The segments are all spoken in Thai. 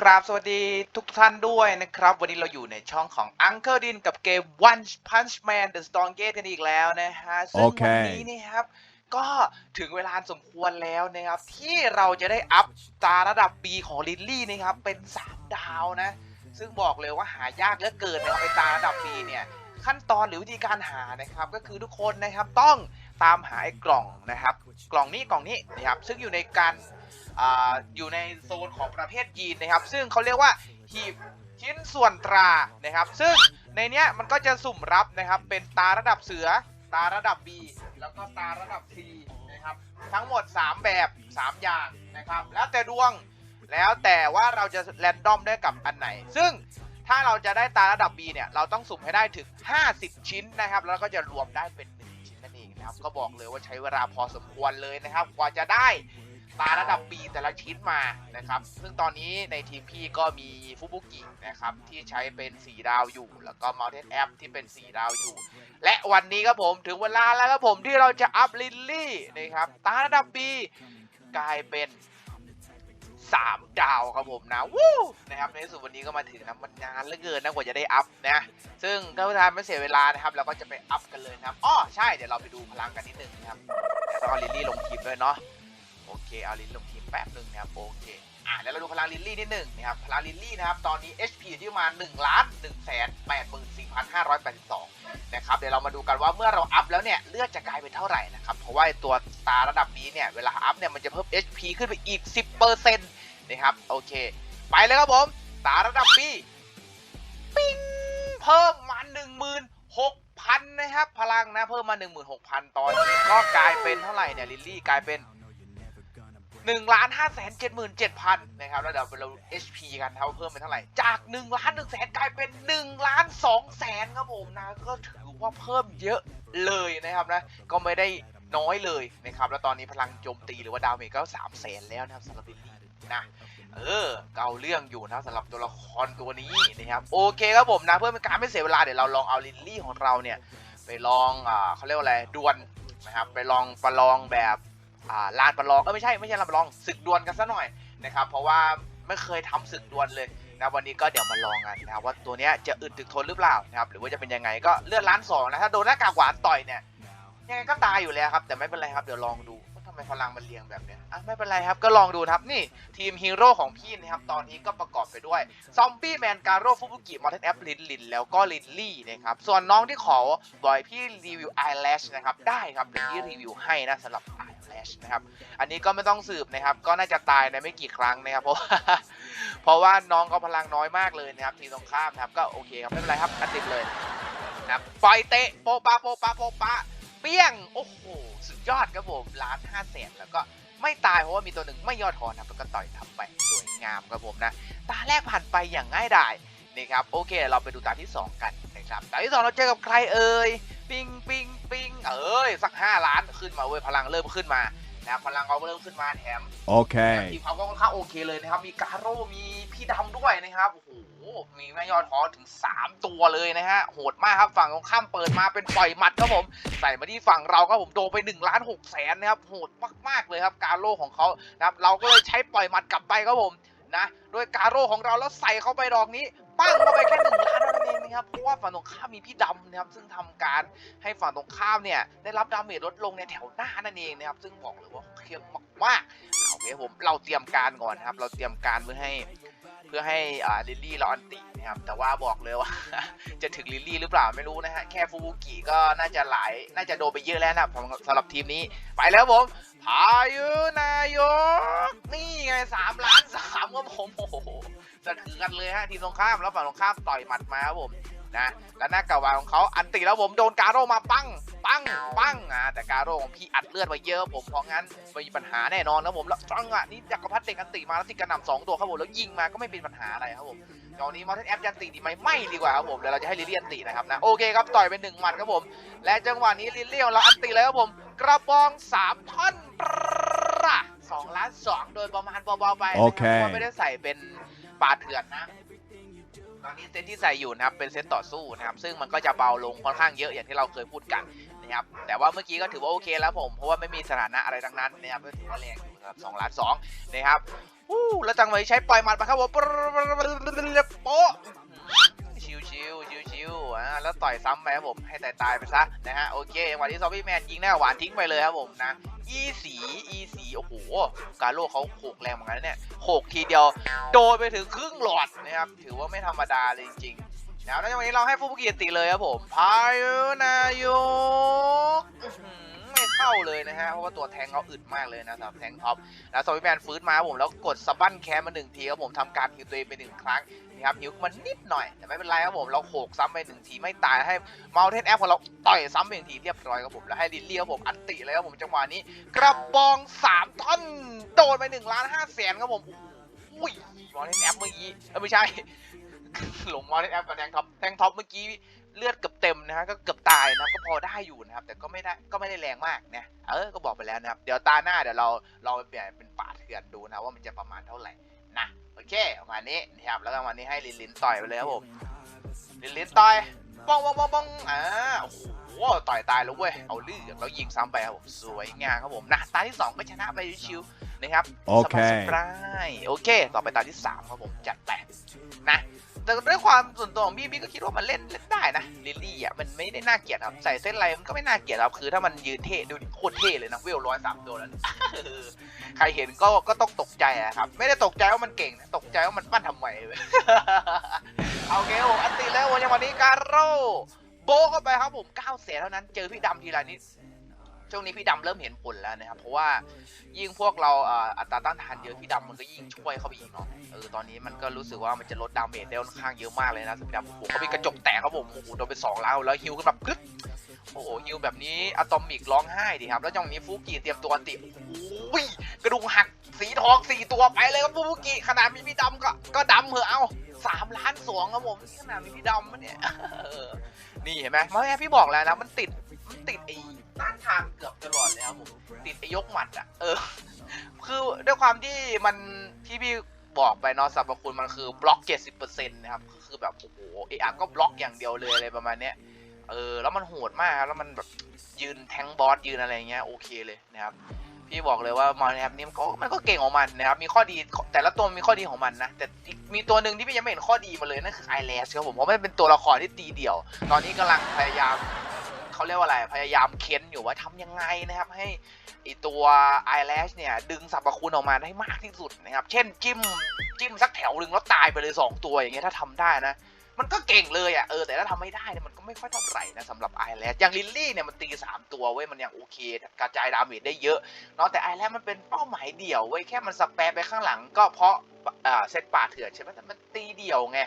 กราบสวัสดีทุกท่านด้วยนะครับ วันนี้เราอยู่ในช่องของ Uncle Din กับเกม One Punch Man The Strongest กันอีกแล้วนะฮะ ซึ่งโอเควันนี้นี่ครับ ก็ถึงเวลาสมควรแล้วนะครับ ที่เราจะได้อัพตาระดับ B ของลิลลี่นะครับ เป็น 3 ดาวนะ ซึ่งบอกเลยว่าหายากเหลือเกินนะครับไอตาระดับ B เนี่ย ขั้นตอนหรือวิธีการหานะครับ ก็คือทุกคนนะครับต้อง ตามหาไอ้กล่องนะครับ กล่องนี้กล่องนี้นะครับซึ่งอยู่ในการออยู่ในโซนของประเภทยีนนะครับ ซึ่งเขาเรียกว่าหีบชิ้นส่วนตรานะครับ ซึ่งในเนี้ยมันก็จะสุ่มรับนะครับเป็นตาระดับเสือ ตาระดับ B แล้วก็ตาระดับ C นะครับทั้งหมด 3 แบบ 3 อย่างนะครับ แล้วแต่ดวงแล้วแต่ว่าเราจะแรนดอมได้กับอันไหน ซึ่งถ้าเราจะได้ตาระดับ B เนี่ย เราต้องสุ่มให้ได้ถึง 50 ชิ้นนะครับ แล้วก็จะรวมได้เป็น ก็บอกเลยว่าใช้เวลาพอสมควรเลยนะครับ กว่าจะได้ตาระดับ B แต่ละชิ้นมานะครับ ซึ่งตอนนี้ในทีมพี่ก็มีฟุบุกินะครับที่ใช้เป็น4ดาวอยู่ แล้วก็ Mountain App ที่เป็น4ดาวอยู่ และวันนี้ครับผมถึงเวลาแล้วครับผมที่เราจะอัพลิลลี่นะครับตาระดับ B กลายเป็น สามดาวครับผมนะวู้นะครับในที่สุดวันนี้ก็มาถึงนะมันนานเหลือเกินนะกว่าจะได้อัพนะซึ่งถ้าผู้ชายไม่เสียเวลานะครับเราก็จะไปอัพกันเลยนะครับอ้อใช่เดี๋ยวเราไปดูพลังกันนิดนึงนะครับเดี๋ยวต้องเอาลิลลี่ลงทีมด้วยเนาะโอเคเอาลิลลี่ลงทีมแป๊บหนึ่งนะครับโอเคอะเดี๋ยวเราดูพลังลิลลี่นิดหนึ่งนะครับพลังลิลลี่นะครับตอนนี้ HP อยู่ที่ประมาณ1ล้าน1แสน8 4 5 8 2นะครับเดี๋ยวเรามาดูกันว่าเมื่อเราอัพแล้วเนี่ยเลือดจะกลายเป็นเท่าไหร่นะครับเพราะว่าตัวตาระดับนี้เนี่ยเวลาอัพเนี่ยมันจะเพิ่ม HP ขึ้นไปอีก 10% นะครับ โอเค ไปเลยครับผม ตาระดับ B ปิ้งเพิ่มมา16,000 นะครับ พลังนะ เพิ่มมา 16,000 ตอนนี้ก็กลายเป็นเท่าไหร่เนี่ย ลิลลี่กลายเป็น1ล้าน5แสน77,000นะครับแล้วเดี๋ยวเรา HP กันนะครับว่าเพิ่มเป็นเท่าไหร่ จาก1ล้าน1แสนกลายเป็น1ล้าน2แสนครับผมนะ ก็ถือว่าเพิ่มเยอะเลยนะครับนะ ก็ไม่ได้ น้อยเลยนะครับ แล้วตอนนี้พลังโจมตีหรือว่าดาเมจก็3แสนแล้วนะครับสำหรับลิลลี่นะเออเกาเรื่องอยู่นะสำหรับตัวละครตัวนี้นะครับโอเคครับผมนะเพื่อเป็นการไม่เสียเวลาเดี๋ยวเราลองเอาลิลลี่ของเราเนี่ยไปลองอ่าเขาเรียกว่าอะไรดวลนะครับไปลองประลองแบบอ่าลานประลองเออไม่ใช่ไม่ใช่ลานประลองศึกดวลกันซะหน่อยนะครับเพราะว่าไม่เคยทำศึกดวลเลยนะวันนี้ก็เดี๋ยวมาลองกันนะครับว่าตัวเนี้ยจะอึดถึกทนหรือเปล่านะครับหรือว่าจะเป็นยังไงก็เลือดล้านสองนะถ้าโดนหน้ากากหวานต่อยเนี่ย ยังไงก็ตายอยู่แล้วครับ แต่ไม่เป็นไรครับเดี๋ยวลองดูว่าทำไมพลังมันเรียงแบบเนี้ยอะไม่เป็นไรครับก็ลองดูครับนี่ทีมฮีโร่ของพี่นะครับตอนนี้ก็ประกอบไปด้วยซอมบี้แมนการโร่ฟุบุกิมอร์เทนแอปลินลินแล้วก็ลินลี่นะครับส่วนน้องที่ขอบอยพี่รีวิวไอแลชนะครับได้ครับเดี๋ยวพี่รีวิวให้นะสำหรับไอแลชนะครับอันนี้ก็ไม่ต้องสืบนะครับก็น่าจะตายในไม่กี่ครั้งนะครับเพราะว่าเพราะว่าน้องเขาพลังน้อยมากเลยนะครับทีมตรงข้ามนะครับก็โอเคครับไม่เป็นไรครับอันติดเลยนะครับปล่อยเตะโปะปะโปะปะโปะปะ เปี้ยง โอ้โห สุดยอดครับผมล้านห้าแสนแล้วก็ไม่ตายเพราะว่ามีตัวหนึ่งไม่ย่อท้อนะแล้วก็ต่อยทับไปสวยงามครับผมนะ ตาแรกผ่านไปอย่างง่ายดายนะครับโอเค เราไปดูตาที่ 2 กันนะครับตาที่2เราเจอกับใครเอ่ย ปิงปิงปิงเอ้ยสัก 5 ล้านขึ้นมาเว้ยพลังเริ่มขึ้นมา นะครับพลังเขาเริ่มขึ้นมาแถม Okay. ทีมเขาก็ค่อนข้างโอเคเลยนะครับมีการโร่มีพี่ดำด้วยนะครับโอ้โหมีแม่ยอดท้อถึง 3 ตัวเลยนะฮะโหดมากครับฝั่งตรงข้ามเปิดมาเป็นปล่อยหมัดครับผม ใส่มาที่ฝั่งเราครับผมโดนไป1ล้าน6แสนนะครับโหดมากๆเลยครับการโร่ของเขานะครับเราก็เลยใช้ปล่อยหมัดกลับไปครับผมนะโดยการโร่ของเราแล้วใส่เข้าไปดอกนี้ปั้งเข้าไปแค่หนึ่งล้านเท่า นั้นเองนะครับเพราะว่าฝั่งตรงข้ามมีพี่ดำนะครับซึ่งทำการให้ฝั่งตรงข้ามเนี่ยได้รับดาเมจลดลงในแถวหน้านั่นเองนะครับซึ่งบอกเลยว่าเข้มมากๆโอเคผมเราเตรียมการก่อนนะครับ เราเตรียมการเพื่อให้เพื่อให้อ่าลิลลี่เราอันตินะครับแต่ว่าบอกเลยว่า จะถึงลิลลี่หรือเปล่าไม่รู้นะฮะแค่ฟูบุกิก็น่าจะหลายน่าจะโดนไปเยอะแล้วนะสำหรับทีมนี้ไปแล้วผมพายุนายกนี่ไงสามล้านสามครับผมโอ้โห สะเทือนเลยฮะทีมตรงข้ามแล้วฝั่งตรงข้ามต่อยหมัดมาครับผมนะแล้วหน้ากาวาของเขาอันติแล้วผมโดนการโร่มาปั้งปั้งปั้งอะแต่การโร่ของพี่อัดเลือดไว้เยอะผมเพราะงั้นไม่มีปัญหาแน่นอนนะผมแล้วจังอะนี่จักรพรรดิเด็กอันติมาแล้วติดกระหน่ำสองตัวครับผมแล้วยิงมาก็ไม่เป็นปัญหาอะไรครับผมตอนนี้มอเทนแอปยันติดีไหมไม่ดีกว่าครับผมเดี๋ยวเราจะให้ลิเลียนตินะครับนะโอเคครับต่อยเป็นหนึ่งหมัดครับผม และจังหวะนี้ลิเลียนเราอันติเลยครับผม กระบองสามท่อนสองล้านสองโดยประมาณเบาๆไปโอเคไม่ได้ใส่เป็น ปาเถื่อนนะ ตอนนี้เซตที่ใส่อยู่นะครับ เป็นเซตต่อสู้นะครับ ซึ่งมันก็จะเบาลงค่อนข้างเยอะอย่างที่เราเคยพูดกันนะครับ แต่ว่าเมื่อกี้ก็ถือว่าโอเคแล้วผม เพราะว่าไม่มีสถานะอะไรทั้งนั้นนะครับก็ถือว่าแรงอยู่ครับสองล้านสองนะครับอู้แล้วจังหวะนี้ใช้ปล่อยหมัดมาครับผมโป๊ะ ชิวชิวชิวอ่าแล้วต่อยซ้ำไปครับผมให้ตายตายไปซะนะฮะโอเควันที่ซอมบี้แมนยิงหน้าหวานทิ้งไปเลยครับผมนะอีสีอีสีโอ้โหการโลเขาโขกแรงเหมือนกันนเนี่ยโขกทีเดียวโดนไปถึงครึ่งหลอดนะครับถือว่าไม่ธรรมดาเลยจริงๆนะแล้ววันนี้เราให้ฟูบุกิตีเลยครับผมพายุนายก ไม่เข้าเลยนะฮะ เพราะว่าตัวแทงเขาอึดมากเลยนะสำหรับแทงท็อปแล้วซอมบี้แมนฟื้นมาครับผมแล้วกดสบั้นแคมมาหนึ่งทีครับผมทำการฮิวตัวเองไปหนึ่งครั้งนะครับฮิวมันนิดหน่อย แต่ไม่เป็นไรครับผมเราโขกซ้ำไปหนึ่งทีไม่ตายให้เมาเทนแอปของเราต่อยซ้ำไปหนึ่งทีเรียบร้อยครับผมแล้วให้ลิลลี่ครับผมอันติเลยครับผมจังหวะนี้กระบองสามท่อนโดนไปหนึ่งล้านห้าแสนครับผมอุ้ยมาเทนแอปเมื่อกี้ไม่ใช่หลงมาเทนแอปกับแทงท็อปแทงท็อปเมื่อกี้ เลือดเกือบเต็มนะฮะก็เกือบตายนะก็พอได้อยู่นะครับ แต่ก็ไม่ได้ก็ไม่ได้แรงมากนะเออก็บอกไปแล้วนะครับ เดี๋ยวตาหน้าเดี๋ยวเราเราไปเปลี่ยนเป็นป่าเถื่อนดูนะว่ามันจะประมาณเท่าไหร่นะโอเคประมาณนี้นะครับแล้วก็วันนี้ให้ลินลินต่อยไปเลยครับผมลินลินต่อยป้องป้องป้องป้องอ่าโอ้โหต่อยตายแล้วเว้ยเอาเลือดแล้วยิงซ้ำไปครับผมสวยงามครับผมนะตาที่สองก็ชนะไปชิวๆนะครับโอเคสบายๆโอเค ต่อไปตาที่สามครับผมจัดไปนะ แต่ด้วยความส่วนตัวของพี่พี่ก็คิดว่ามันเล่นเล่นได้นะลิลลี่อะมันไม่ได้น่าเกลียดครับใส่เส้นอะไรมันก็ไม่น่าเกลียดครับคือถ้ามันยืนเท่ดูดิโคตรเท่เลยนะเวลร้อยสามตัวแล้วใครเห็นก็ก็ต้องตกใจอะครับ ไม่ได้ตกใจว่ามันเก่งนะตกใจว่ามันปั้นทำไมเว้ยเอาเกลอันตีแล้ววันนี้การโร่โบะเข้าไปครับผมเก้าแสนเท่านั้นเจอพี่ดำทีไรนี้ ช่วงนี้พี่ดำเริ่มเห็นผลแล้วนะครับ เพราะว่ายิ่งพวกเราเอ่ออัตราต้านทานเยอะพี่ดำมันก็ยิ่งช่วยเข้าไปอีกเนาะเออตอนนี้มันก็รู้สึกว่ามันจะลดดาเมจได้ค่อนข้างเยอะมากเลยนะสำหรับผมเขามีกระจกแตกครับผมโอ้โหโดนไปสองแล้วแล้วฮิวขึ้นแบบกึ๊ดโอ้โหฮิวแบบนี้อะตอมิกร้องไห้ดิครับ แล้วจังหวะนี้ฟูกิเตรียมตัวอันติโอ้ยกระดูกหักสีทองสี่ตัวไปเลยครับฟูกิขนาดมีพี่ดำก็ก็ดำเหอะเอาสามล้านสองครับผมขนาดมีพี่ดำมันเนี่ยเออนี่เห็นไหมเมื่อกี้พี่บอกแล้วนะมันติด ทานเกือบตลอดเลยครับผมติดไอ้ยกหมัดอะ เออ คือด้วยความที่มันที่พี่บอกไปเนาะสรรพคุณมันคือบล็อก70%นต์นะครับคือแบบโอ้โหเออาก็บล็อกอย่างเดียวเลยอะไรประมาณเนี้ยเออแล้วมันโหดมากครับแล้วมันแบบยืนแทงบอสยืนอะไรเงี้ยโอเคเลยนะครับพี่บอกเลยว่ามอนแอปนี้มันก็มันก็เก่งของมันนะครับมีข้อดีแต่ละตัวมีข้อดีของมันนะแต่อีกมีตัวหนึ่งที่พี่ยังไม่เห็นข้อดีมาเลยนั่นคือไอแลสครับผมเพราะมันเป็นตัวละครที่ตีเดี่ยว ตอนนี้กำลังพยายาม เขาเรียกว่าอะไร พยายามเค้นอยู่ว่าทำยังไงนะครับ ให้ไอตัว eyelash เนี่ยดึงสรรพคุณออกมาได้มากที่สุดนะครับ เช่นจิ้มจิ้มสักแถวหนึ่งแล้วตายไปเลย 2 ตัวอย่างเงี้ยถ้าทำได้นะมันก็เก่งเลยอะเออแต่ถ้าทำไม่ได้เนี่ยมันก็ไม่ค่อยเท่าไหร่นะสำหรับ eyelash อย่างลิลลี่เนี่ยมันตี 3 ตัวเว้ยมันยังโอเค กระจายดาเมจได้เยอะเนาะแต่ eyelash มันเป็นเป้าหมายเดี่ยวเว้ยแค่มันสแปรไปข้างหลังก็เพราะเซตป่าเถื่อนใช่ไหมแต่มันตีเดี่ยวไง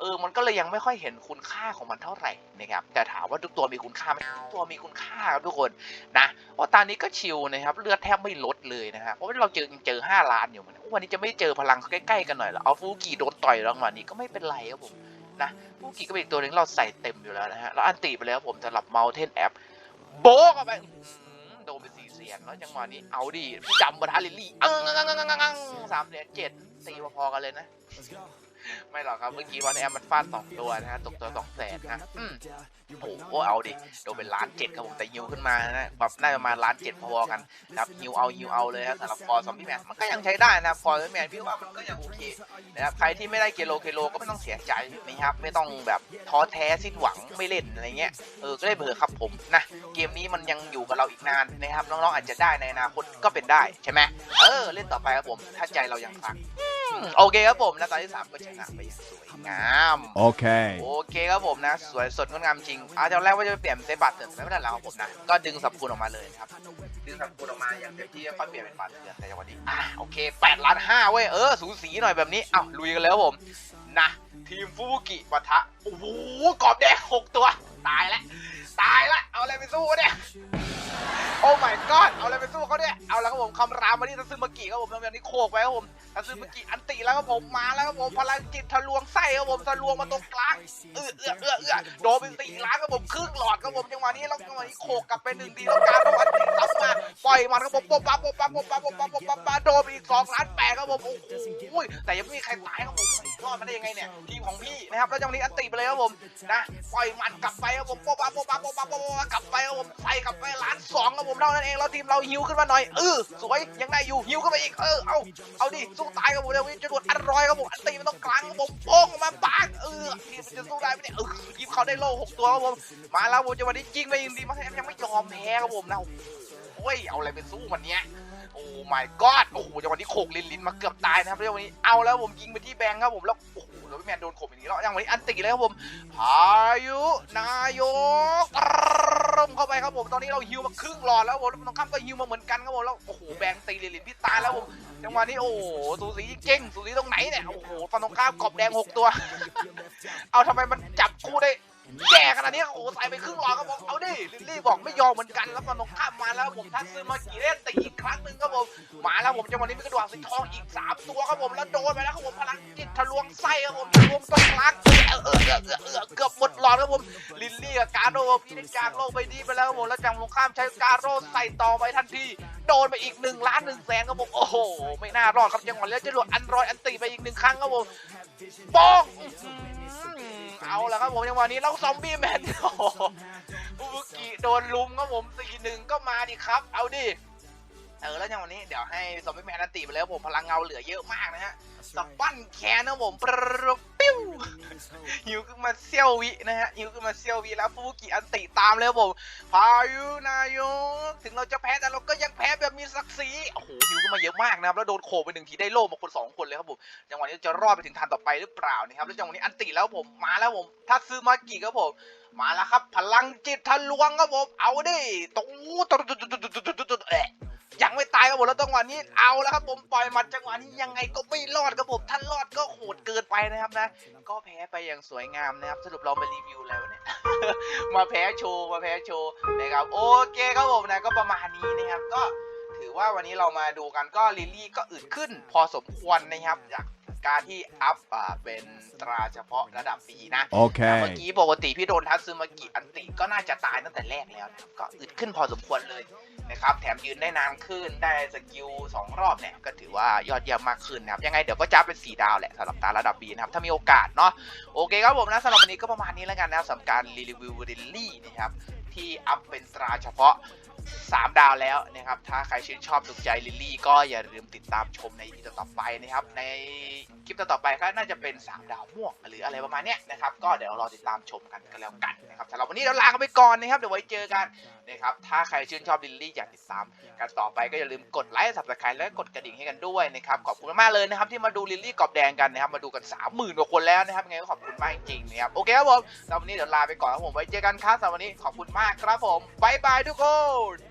เออมันก็เลยยังไม่ค่อยเห็นคุณค่าของมันเท่าไหร่นะครับแต่ถามว่าทุกตัวมีคุณค่าไหมทุกตัวมีคุณค่าครับทุกคนนะเพราะตอนนี้ก็ชิลนะครับเลือดแทบไม่ลดเลยนะฮะเพราะว่าเราเจอเจอห้าล้านอยู่มันวันนี้จะไม่เจอพลังใกล้ๆกันหน่อยหรอเอาฟูกิโดนต่อยรางวัลนี้ก็ไม่เป็นไรครับผมนะฟูกิก็เป็นตัวหนึ่งเราใส่เต็มอยู่แล้วนะฮะแล้วอันติไปแล้วผมสำหรับ Mountain App โบกเข้าไปโดนไปสี่เสียงแล้วจังหวะนี้เอาดีจำบรรทัดลิลลี่อังอังอังอังอังอังสามเหรียญเจ็ดตีพอๆกันเลยนะ ไม่หรอกครับ เมื่อกี้วันแอมมันฟาดสองตัวนะฮะตกตัวสองแสนนะอืมโอ้โหเอาดิโดนเป็นล้านเจ็ดครับผมแต่ฮิวขึ้นมานะแบบน่าจะมาล้านเจ็ดพอๆกันครับฮิวเอาฮิวเอาเลยครับสำหรับคอซอมบี้แมนมันก็ยังใช้ได้นะครับคอซอมบี้แมนพี่ว่ามันก็ยังโอเคนะครับใครที่ไม่ได้เกโลเกโลก็ไม่ต้องเสียใจนะครับไม่ต้องแบบท้อแท้สิ้นหวังไม่เล่นอะไรเงี้ยเออก็ได้เบื่อครับผมนะเกมนี้มันยังอยู่กับเราอีกนานนะครับน้องๆอาจจะได้ในอนาคตก็เป็นได้ใช่ไหมเออเล่นต่อไปครับผมถ้าใจเรายังฟัง โอเคครับผมนะตอนที่ 3 ก็ชนะไปอย่างสวยงาม Okay. โอเคครับผมนะ สวยสดงดงามจริงอาตอนแรกว่าจะไปเปลี่ยนเซฟบัตรเถื่อนแต่ไม่ได้แล้วครับผมนะ ก็ดึงสับคุณออกมาเลยนะครับ ดึงสับคุณออกมาอย่างเต็มที่ค่อยเปลี่ยนเป็นบัตรเถื่อนแต่วันนี้อะโอเค8ล้าน5เว้ย เออ สูสีหน่อยแบบนี้อ้าวลุยกันแล้วครับผม นะ ทีมฟูบุกิปะทะ โอ้โหกรอบแดง6ตัว ตายแล้ว ตายละเอาอะไรไปสู้วะเนี่ยโอ้ my god เอาอะไรไปสู้เขาเนี่ย เอาแล้วครับผมคำรามมาที่ทัซึมากิครับผมตอนนี้โคกไปครับผมทัซึมากิอันติแล้วครับผมมาแล้วครับผมพลังจิตทะลวงไส้ครับผมทะลวงมาตรงกลาง เออเออเออเออโดนไปสี่ล้านครับผมครึ่งหลอดครับผมจังหวะนี้แล้วจังหวะนี้โขกกลับไปหนึ่งทีแล้วการอัติซับมาปล่อยมันครับผมปุ๊บปั๊บปุ๊บปั๊บปบปั๊บปบปั๊บปบปั๊บปั๊บโดนอีกสองล้านแปดครับผมโอ้โหแต่ยังไม่มีใครตายครับผมรอดมาได้ยังไงเนี่ยทีมของพี่นะครับแล้วจังหวะนี้อันติไปเลยครับผมนะปล่อยมันกลับไปครับผมปุ๊บปั๊บปุ๊บปั๊บปุ๊บปั๊บปบปั๊บกลับไปครับผมใส่กลับไปล้านสองครับผมเท่านั้นเองแล้วทีมเราฮิวขึ้นมาหน่อยเออสวยยังได้อยู่ฮิวขึ้นมาอีกเออเอาเอาดิสู้ตายครับผมเดี๋ยววิจรวดอันรอยครับผมอันตีมันต้องกลางครับผมโป้งออกมาปังเออทีมมันจะสู้ได้ไหมเนี่ยเออทีบเขาได้โล่หกตัวครับผมมาแล้วผมจะวันนี้ยิงไปยิงดีมาแทมยังไม่ยอมแพ้ครับผมนะโอ้ยเอาอะไรไปสู้มันเนี้ยโอ้ my god โอ้โหจังหวะนี้โขกลินลินมาเกือบตายนะครับแล้ววันนี้เอาแล้วผมยิงไปที่แบงค์ครับผมแล้วโอ้โหแล้วพี่แมนโดนโขกอย่างนี้แล้วจังหวะนี้อันตีเลยครับผมพายุนายก ร่มเข้าไปครับผม ตอนนี้เราฮิวมาครึ่งหลอดแล้วผมแล้วน้องข้ามก็ฮิวมาเหมือนกันครับผม แล้วโอ้โหแบงตีลิลินพี่ตายแล้วผม จังหวะนี้โอ้สูสีเก่งสูสีตรงไหนเนี่ย โอ้โหฟันตรงข้ามกรอบแดงหกตัว เอาทำไมมันจับคู่ได้แย่ขนาดนี้ โอ้โหใส่ไปครึ่งหลอดครับผม เอาดิลิลลี่ บอกไม่ยอมเหมือนกันแล้วฟันตรงข้ามมาแล้วผมทักซื้อมากี่เล่นตีอีกครั้งหนึ่งครับผมมาแล้วผมจังหวะนี้มีกระดวงสีทองอีก3ตัวครับผมแล้วโดนไปแล้วครับผมพลังจิตทะลวงไส้ครับผมทะลวงตรงกลางเออเออเออเออเกือบหมดหลอดครับผมลิลลี่กับการโร่พี่ได้จากโลกไปดีไปแล้วครับผมแล้วจังลงข้ามใช้การโร่ใส่ต่อไปทันทีโดนไปอีก1ล้าน1แสนครับผมโอ้โหไม่น่ารอดครับจังหวะนี้จะหลดอันรอยอันตีไปอีกหนึ่งครั้งครับผมป้องเอาละครับผมจังหวะนี้แล้วซอมบี้แมน กิโดนลุมครับผมสี่หนึ่งก็มาดิครับ เอาดิเออแล้วอย่างวันนี้เดี๋ยวให้ซอมบี้แมนนันตีไปแล้วผมพลังเงาเหลือเยอะมากนะฮะสปั้นแคนนะผมปรึบปิ้ว หิวขึ้นมาเซี่ยววินะฮะหิวขึ้นมาเซี่ยววิแล้วฟูกิอันติตามเลยครับผมพายุนายกถึงเราจะแพ้แต่เราก็ยังแพ้แบบมีศักดิ์ศรีโอ้โหหิวขึ้นมาเยอะมากนะครับแล้วโดนโขกไปหนึ่งทีได้โล่มาคนสองคนเลยครับผมจังหวะนี้จะรอดไปถึงทันต่อไปหรือเปล่านะครับแล้วจังหวะนี้อันติแล้วผมมาแล้วผมถ้าซื้อมากี่ครับผมมาแล้วครับ พลังจิตทะลวงครับผมเอาดิตรงตรงเอ๊ะ ยังไม่ตายครับผมแล้วจังหวะนี้เอาแล้วครับผมปล่อยหมัดจังหวะนี้ยังไงก็ไม่รอดครับผมท่านรอดก็โหดเกินไปนะครับนะ ก็แพ้ไปอย่างสวยงามนะครับ สรุปเราไปรีวิวแล้วเนี่ยมาแพ้โชว์มาแพ้โชว์นะครับโอเคครับผมนะก็ประมาณนี้นะครับ ก็ถือว่าวันนี้เรามาดูกันก็ลิลลี่ก็อึดขึ้น พอสมควรนะครับจากการที่อัพอ่าเป็นตราเฉพาะระดับปีนะเมื่อ Okay. กี้ปกติพี่โดนทัตซึมากิอันติก็น่าจะตายตั้งแต่แรกแล้วนะครับก็อึดขึ้นพอสมควรเลย นะครับ แถมยืนได้นานขึ้น ได้สกิลสองรอบเนี่ย ก็ถือว่ายอดเยี่ยมมากขึ้นนะครับ ยังไงเดี๋ยวก็จะเป็น4ดาวแหละสำหรับตาระดับบีนะครับ ถ้ามีโอกาสเนาะ โอเคครับผมนะสำหรับวันนี้ก็ประมาณนี้แล้วกันนะครับสำหรับการรีวิวริลลี่นะครับ ที่อัพเป็นตราเฉพาะ 3 ดาวแล้วนะครับ ถ้าใครชื่นชอบถูกใจลิลลี่ก็อย่าลืมติดตามชมในคลิปต่อไปนะครับ ในคลิปต่อไปก็น่าจะเป็น 3 ดาวม่วงหรืออะไรประมาณนี้นะครับ ก็เดี๋ยวรอติดตามชมกันกันแล้วกันนะครับสำหรับวันนี้เราลากันไปก่อนนะครับ เดี๋ยวไว้เจอกันนะครับ ถ้าใครชื่นชอบลิลลี่อยากติดตามกันต่อไปก็อย่าลืมกดไลค์สับสไครต์และกดกระดิ่งให้กันด้วยนะครับขอบคุณมากเลยนะครับที่มาดูลิลลี่กรอบแดงกันนะครับมาดูกัน 30,000กว่าคนแล้วนะครับยังไงก็ขอบคุณมากจริงๆนะครับโอเคครับผมสำหรับวันนี้เดี๋ยวลาไปก่อนครับผมไว้เจอกันครับสำหรับวันนี้ขอบคุณมากครับผมบายบายทุกคน